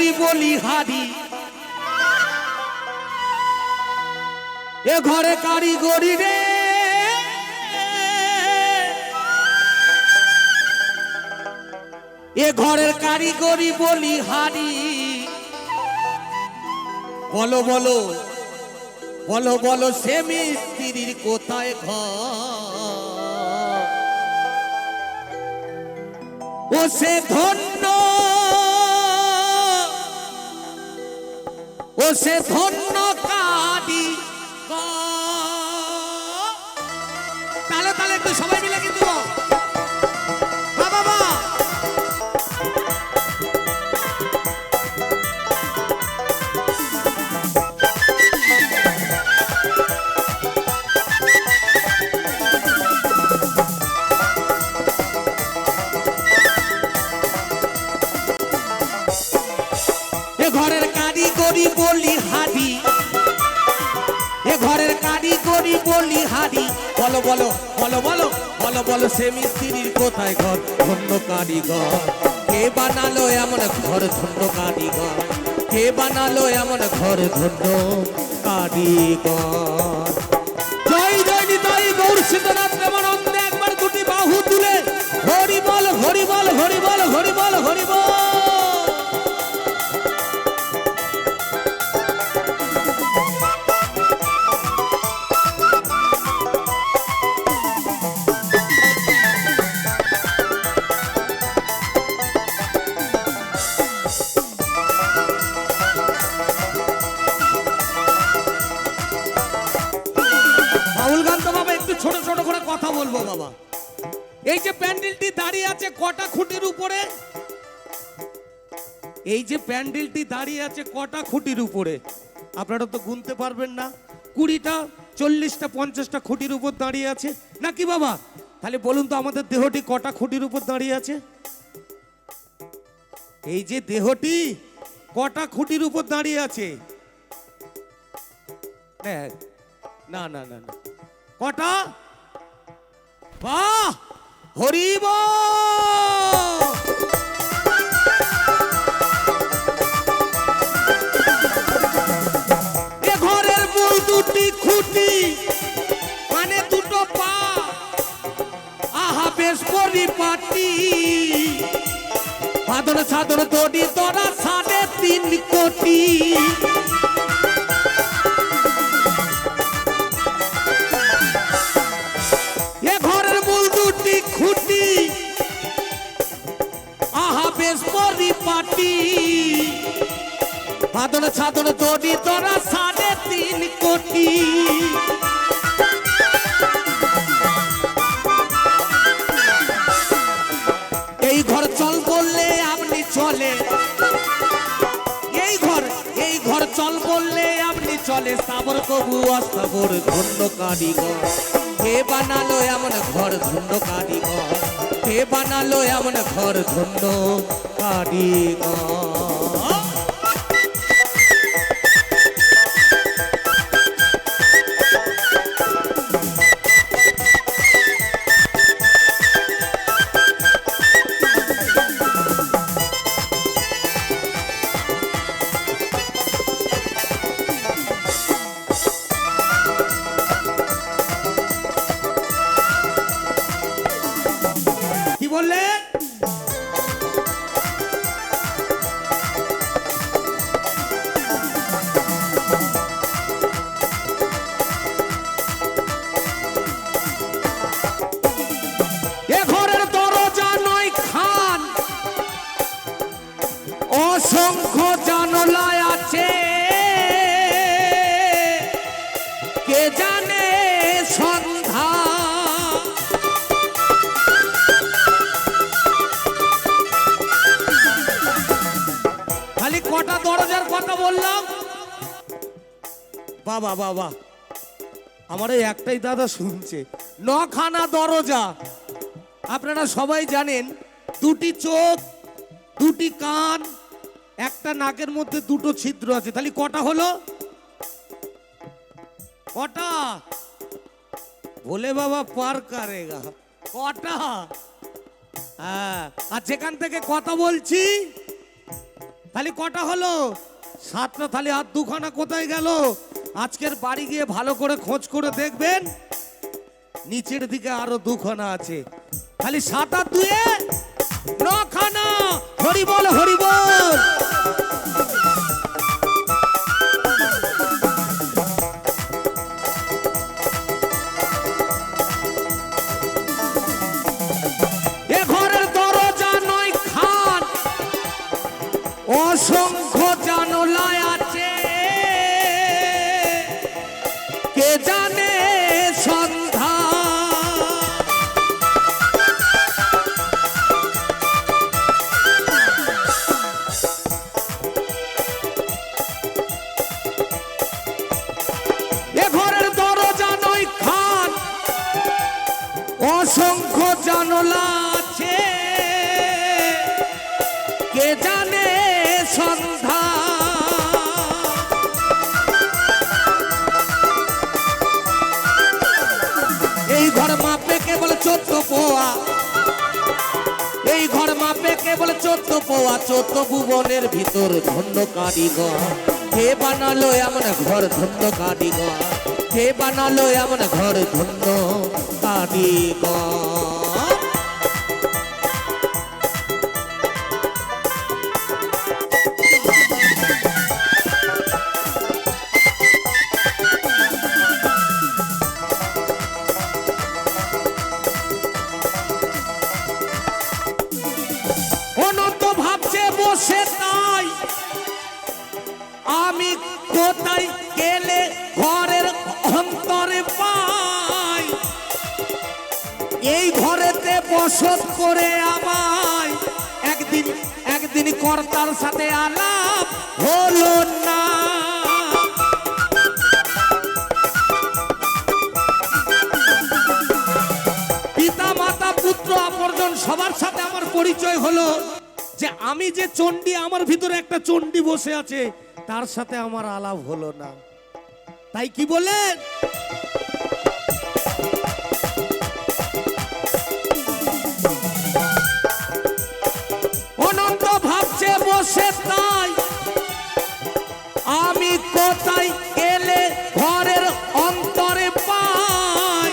কারিগরি বলি এ ঘরে কারিগরি রে। এ ঘরের কারিগরি বলি বলো বলো বলো বলো, সে মিস্ত্রির কোথায় ঘর? ও সে ধন্য ও সে ধন্য কাদি তাহলে তাহলে একটু সবাই মিলে কিন্তু কারিগরি বলি হাদি বলো বলো বলো বলো বলো বলো, সে মিস্ত্রির কোথায় ঘর? ধন্য কারিগর। কে বানালো এমন ঘর? ধন্য কারিগর। কে বানালো এমন ঘর? ধন্য কারিগর। জয় জয়, নিতাই গৌর সীতানাথ প্রেমানন্দে একবার দুটি বাহু তুলে। হরি বল হরি বল হরি বাবা। এই যে প্যান্ডেলটি দাঁড়িয়ে আছে কটা খুঁটির উপরে? এই যে প্যান্ডেলটি দাঁড়িয়ে আছে কটা খুঁটির উপরে? আপনারা তো গুনতে পারবেন না। কুড়িটা চল্লিশটা পঞ্চাশটা খুঁটির উপর দাঁড়িয়ে আছে। নাকি বাবা? তাহলে বলুন তো আমাদের দেহটি কটা খুঁটির উপর দাঁড়িয়ে আছে? এই যে দেহটি কটা খুঁটির উপর দাঁড়িয়ে আছে? এক, না না না না। কটা? বাহ হরিব ঘরের মূল দুটি খুঁটি মানে দুটো পা। আহা, বেশ পরিপাটি। বাদর সাদর দড়ি তোরা সাড়ে তিন কোটি। পরিপাটি বাদল ছাদল দড়ি তোরা সাড়ে তিন কোটি। এই ঘর চল বললে আপনি চলে। এই ঘর এই ঘর চল বললে আপনি চলে। সাবর কবু অস্তাবর ধন্য কারিগর। কে বানালো এমন ঘর ধন্য কারিগর। কে বানালো এমন ঘর ধন্য। কারিগর বাবা বাবা আমার এই একটাই দাদা শুনছে, নখানা দরজা। আপনারা সবাই জানেন, দুটি চোখ, দুটি কান, একটা নাকের মধ্যে দুটো ছিদ্র আছে। তাহলে কটা হলো? কটা? বলে বাবা পার কারেগা। কটা? হ্যাঁ আর যেখান থেকে কথা বলছি, তাহলে কটা হলো? সাতটা, তাহলে আর দুখানা কোথায় গেল? আজকের বাড়ি গিয়ে ভালো করে খোঁজ করে দেখবেন। নিচের দিকে আরও দুখানা আছে। খালি সাত আর দুয়ে নখানা হরি বল কে জানে সন্ধ্যা? এই ঘর মাপে কেবল চোদ্দ পোয়া। এই ঘর মাপে কেবল চোদ্দ পোয়া। চোদ্দ ভুবনের ভিতর ধন্য কারিগর। কে বানালো এমন ঘর ধন্য কারিগর? কে বানালো এমন ঘর ধন্য কারিগর? কোথায় গেলে ঘরের অন্তরে পাই? এই ঘরেতে বসত করে আমায় একদিন একদিন কর্তার সাথে আলাপ হলো না। পিতা মাতা পুত্র অপরজন সবার সাথে আমার পরিচয় হলো যে আমি যে চণ্ডী, আমার ভিতরে একটা চণ্ডী বসে আছে। তার সাথে আমার আলাপ হলো না। তাই কি বলেন অনন্ত ভাবছে বসে তাই। আমি কোথায় গেলে ঘরের অন্তরে পাই?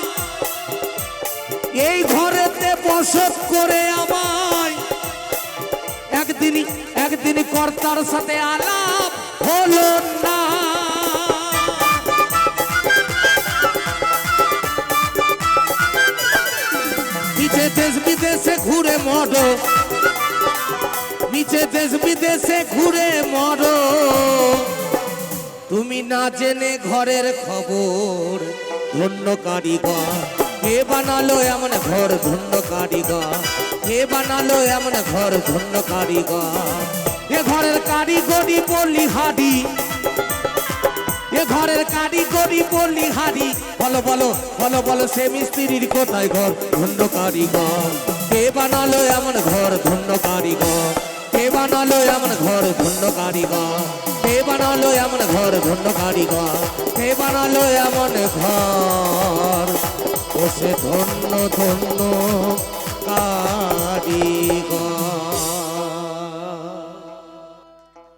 এই ঘরেতে বসত করে আমায়। একদিন একদিন কর্তার সাথে আলাপ ঘুরে মরো। নিচে দেশ বিদেশে ঘুরে মরো। তুমি না জেনে ঘরের খবর, ধন্য কারিগর। কে বানালো এমন ঘর, ধন্য কারিগর? কে বানালো এমন ঘর ধন্য কারিগর। এ ঘরের কারিগরি বলি হাডি। এ ঘরের কারিগরি বলি হারি বলো বলো বলো বলো, সে মিস্ত্রির কোথায় ঘর ধন্য কারিগর? কে বানালো এমন ঘর ধন্য কারিগর? কে বানালো এমন ঘর ধন্য কারিগর? কে বানালো এমন ঘর ধন্য কারিগর? কে বানালো এমন ঘর? ও সে ধন্য ধন্য কারিগর